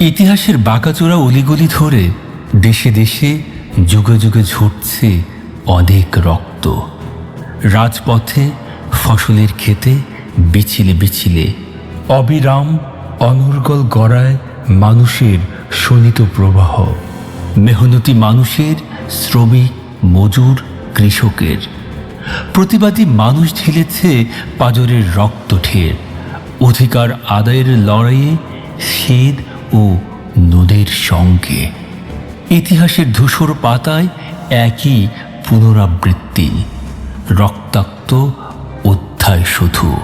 ইতিহাসের বাঁকাচোরা অলিগলি ধরে দেশে দেশে, যুগে যুগে ঝরছে অনেক রক্ত। রাজপথে, ফসলের খেতে বিছিলে বিছিলে, অবিরাম অনর্গল গড়ায় মানুষের শোণিত প্রবাহ। মেহনতি মানুষের, শ্রমিক, মজুর, কৃষকের। প্রতিবাদী মানুষ ঢেলেছে পাজরের রক্ত ঢের। অধিকার আদায়ের লড়াইয়ে শ্বেদ ও নদের সঙ্গে। ইতিহাসের ধূসর পাতায় একই পুনরাবৃত্তি। রক্তাক্ত অধ্যায় শুধু।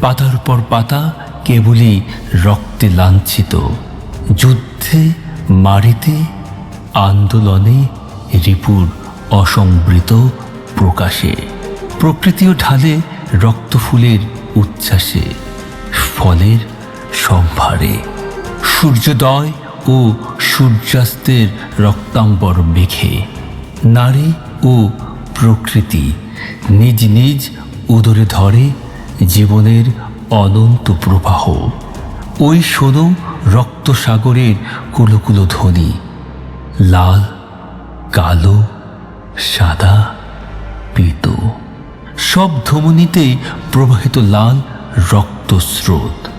পাতার পর পাতা কেবলই রক্তে লাঞ্ছিত। যুদ্ধে, মারিতে, আন্দোলনে রিপুর অসংবৃত প্রকাশে। প্রকৃতিও ঢালে রক্তফুলের উচ্ছ্বাসে, ফলের সম্ভারে। সূর্যোদয় ও সূর্যাস্তের রক্তাম্বর মেঘে। নারী ও প্রকৃতি নিজ নিজ উদরে ধরে জীবনের অনন্ত প্রবাহ। ওই শোনো রক্তসাগরের কুলকুলো ধ্বনি, লাল, কালো, সাদা, পিত। সব ধমনীতেই প্রবাহিত লাল রক্তস্রোত।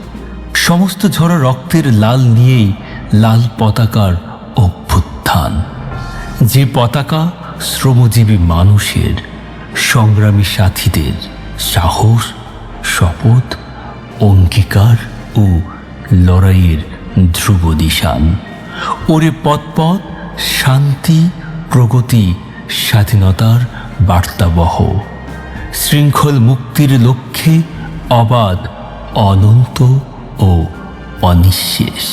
সমস্ত ঝরা রক্তের লাল নিয়েই লাল পতাকার অভ্যুত্থান। যে পতাকা শ্রমজীবী মানুষের, সংগ্রামী সাথীদের সাহস, শপথ, অঙ্গীকার ও লড়াইয়ের ধ্রুব দিশান ওরে পথপথ শান্তি, প্রগতি, স্বাধীনতার বার্তাবহ। শৃঙ্খল মুক্তির লক্ষ্যে অবাধ, অনন্ত ও অনিঃশেষ।